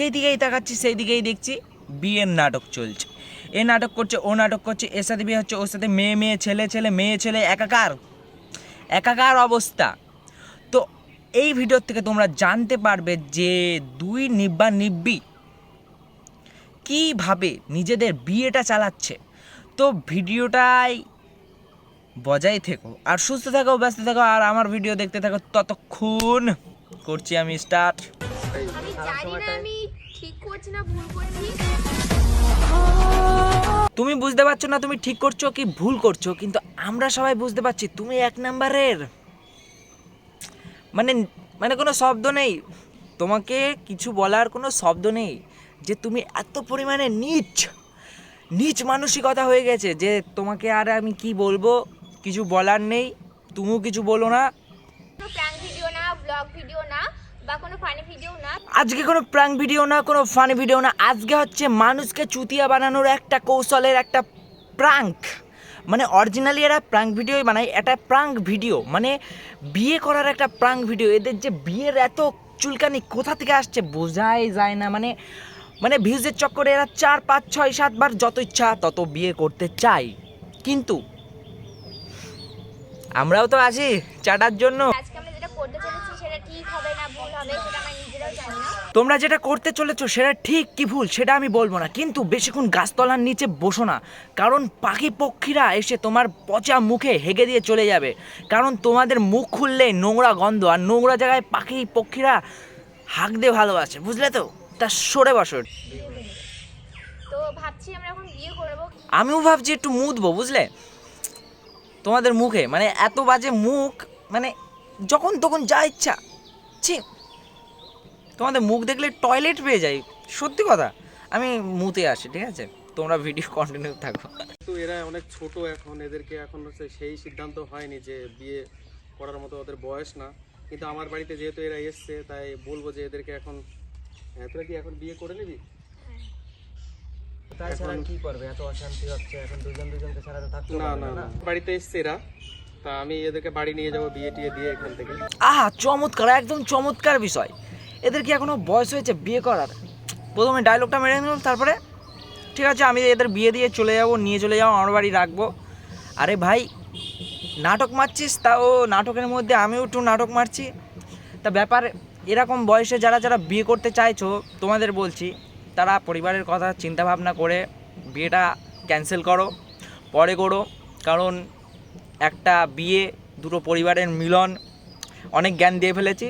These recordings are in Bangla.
যেদিকেই তাকাচ্ছি সেই দিকেই দেখছি বিয়ের নাটক চলছে। এ নাটক করছে, ও নাটক করছে, এর সাথে বিয়ে হচ্ছে, ওর সাথে মেয়ে মেয়ে, ছেলে ছেলে, মেয়ে, ছেলে, একাকার। একাকার অবস্থা। তো এই ভিডিও থেকে তোমরা জানতে পারবে যে দুই নিব্বা নিব্বি কীভাবে নিজেদের বিয়েটা চালাচ্ছে। তো ভিডিওটাই বজায় থেকো, আর সুস্থ থাকো, ব্যস্ত থাকো, আর আমার ভিডিও দেখতে থাকো, ততক্ষণ করছি আমি স্টার্ট। আমি জানি না আমি ঠিক করছি না ভুল করছি। তুমি বুঝতে পারছ না তুমি ঠিক করছ কি ভুল করছ কিন্তু আমরা সবাই বুঝতে পারছি তুমি এক নাম্বারের। মানে মানে কোনো শব্দ নেই। তোমাকে কিছু বলার কোনো শব্দ নেই যে তুমি এত পরিমাণে নিচ নিচ মানসিকতা হয়ে গেছে যে তোমাকে আর আমি কি বলব কিছু বলার নেই তুমিও কিছু বলো না। ভিডিও না ব্লগ ভিডিও না ভিডিও আজকে কোনো প্রাঙ্ক ভিডিও না, কোনো ফানি ভিডিও না। আজকে হচ্ছে মানুষকে চুতিয়া বানানোর একটা কৌশলের একটা প্রাঙ্ক মানে অরিজিনালি এরা প্রাঙ্ক ভিডিও বানায়, এটা প্রাঙ্ক ভিডিও মানে বিয়ে করার একটা প্রাঙ্ক ভিডিও এদের যে বিয়ের এত চুলকানি কোথা থেকে আসছে বোঝাই যায় না। মানে মানে ভিউজের চক্করে এরা চার, পাঁচ, ছয় সাতবার যত ইচ্ছা তত বিয়ে করতে চায়। কিন্তু, আমরাও তো আছি চাটার জন্য আজকে আমরা যেটা করতে চলেছি সেটা ঠিক হবে না ভুল হবে সেটা আমরা নিজেরাও জানি না তোমরা যেটা করতে চলেছো সেটা ঠিক কি ভুল সেটা আমি বলব না। কিন্তু বেশিক্ষণ গাছতলার নিচে বসো না। কারণ পাখি পক্ষীরা এসে তোমার পচা মুখে হেগে দিয়ে চলে যাবে। কারণ তোমাদের মুখ খুললে নোংরা গন্ধ আর নোংরা জায়গায় পাখি পক্ষীরা হাঁক দিয়ে ভালোবাসে বুঝলে তো? তা সরে বসো। তো ভাবছি আমরা এখন বিয়ে করব। আমিও ভাবছি একটু মুদবো বুঝলে? তোমাদের মুখে মানে এত বাজে মুখ মানে যখন তখন যা ইচ্ছা। ছি তোমাদের মুখ দেখলে টয়লেট পেয়ে যাই। সত্যি কথা। আমি মুতে আসি ঠিক আছে? তোমরা ভিডিও কন্টিনিউ থাকো। কিন্তু এরা অনেক ছোট এখন এদেরকে এখন হচ্ছে সেই সিদ্ধান্ত হয়নি যে বিয়ে করার মতো ওদের বয়স না। কিন্তু আমার বাড়িতে যেহেতু এরা এসছে তাই বলব যে এদেরকে এখন হ্যাঁ, তোরা কি এখন বিয়ে করে নিবি? তাছাড়া কি করবে? এত অশান্তি হচ্ছে এখন দুজন দুজনকে ছাড়া তো থাকতে না না না বাড়িতে এসছে এরা তা আমি এদেরকে বাড়ি নিয়ে যাব বিয়ে টিয়ে দিয়ে এখান থেকে। আহা চমৎকার একদম চমৎকার বিষয়। এদের কি এখনও বয়স হয়েছে বিয়ে করার? প্রথমে ডায়লগটা মেরে নিলাম, তারপরে, ঠিক আছে, আমি এদের বিয়ে দিয়ে চলে যাব, নিয়ে চলে যাব, আমার বাড়ি রাখব। আরে ভাই, নাটক মারছিস? তাও নাটকের মধ্যে আমিও একটু নাটক মারছি। তা ব্যাপার, এরকম বয়সে যারা যারা বিয়ে করতে চাইছো, তোমাদের বলছি, তারা পরিবারের কথা চিন্তা ভাবনা করে বিয়েটা ক্যান্সেল করো, পরে করো। কারণ, একটা বিয়ে, দুটো পরিবারের মিলন, অনেক জ্ঞান দিয়ে ফেলেছি।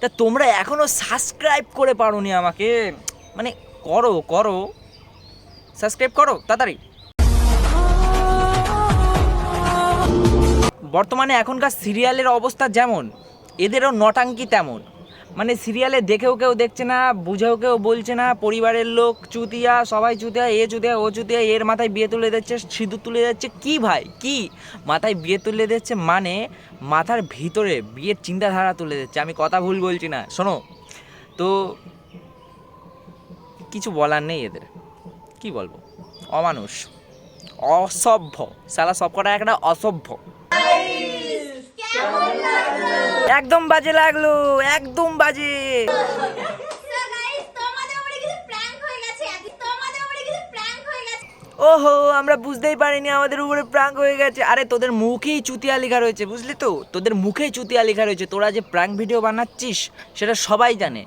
তা তোমরা এখনও সাবস্ক্রাইব করে পারোনি আমাকে। মানে করো করো। সাবস্ক্রাইব করো, তাড়াতাড়ি। বর্তমানে এখনকার সিরিয়ালের অবস্থা যেমন, এদেরও নটাঙ্কি তেমন। মানে সিরিয়ালে দেখেও কেউ দেখছে না, বুঝেও কেউ বলছে না, পরিবারের লোক চুতিয়া, সবাই চুতিয়া, এ চুতিয়া, ও চুতিয়া, এর মাথায় বিয়ে তুলে দিচ্ছে, সিঁদুর তুলে যাচ্ছে কি ভাই, কি? মাথায় বিয়ে তুলে দিচ্ছে মানে মাথার ভিতরে বিয়ের চিন্তাধারা তুলে দিচ্ছে, আমি কথা ভুল বলছি না, শোনো। তো কিছু বলার নেই এদের, কি বলব? অমানুষ, অসভ্য সালা সব কটা একটা অসভ্য। একদম বাজে লাগল একদম বাজে। ওহো আমরা বুঝতেই পারিনি আমাদের উপরে প্রাঙ্ক হয়ে গেছে। আরে তোদের মুখেই চুতিয়া লেখা রয়েছে বুঝলি তো? তোদের মুখেই চুতিয়া লেখা রয়েছে। তোরা যে প্রাঙ্ক ভিডিও বানাচ্ছিস সেটা সবাই জানে।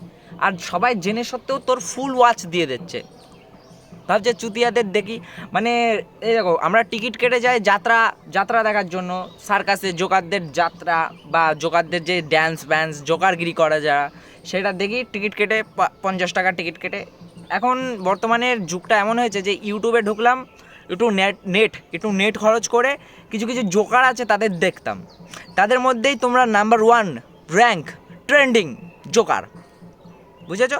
আর সবাই জেনে সত্ত্বেও তোর ফুল ওয়াচ দিয়ে দিচ্ছে। ভাবছে চুতিয়াদের দেখি মানে এই দেখো, আমরা টিকিট কেটে যাই যাত্রা যাত্রা দেখার জন্য সার্কাসে জোকারদের যাত্রা বা জোকারদের যে ড্যান্স ব্যান্স জোকারগিরি করা যারা, সেটা দেখি, টিকিট কেটে পঞ্চাশ টাকা টিকিট কেটে। এখন বর্তমানের যুগটা এমন হয়েছে যে ইউটিউবে ঢুকলাম, একটু নেট নেট একটু নেট খরচ করে কিছু কিছু জোকার আছে তাদের দেখতাম। তাদের মধ্যেই তোমরা number one rank trending joker. বুঝেছ?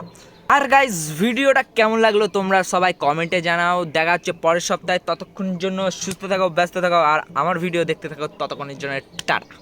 আর গাইজ ভিডিওটা কেমন লাগল তোমরা সবাই কমেন্টে জানাও। দেখা হচ্ছে পরের সপ্তাহে। ততক্ষণের জন্য সুস্থ থাকো, ব্যস্ত থাকো, আর আমার ভিডিও দেখতে থাকো ততক্ষণের জন্য। টাটা।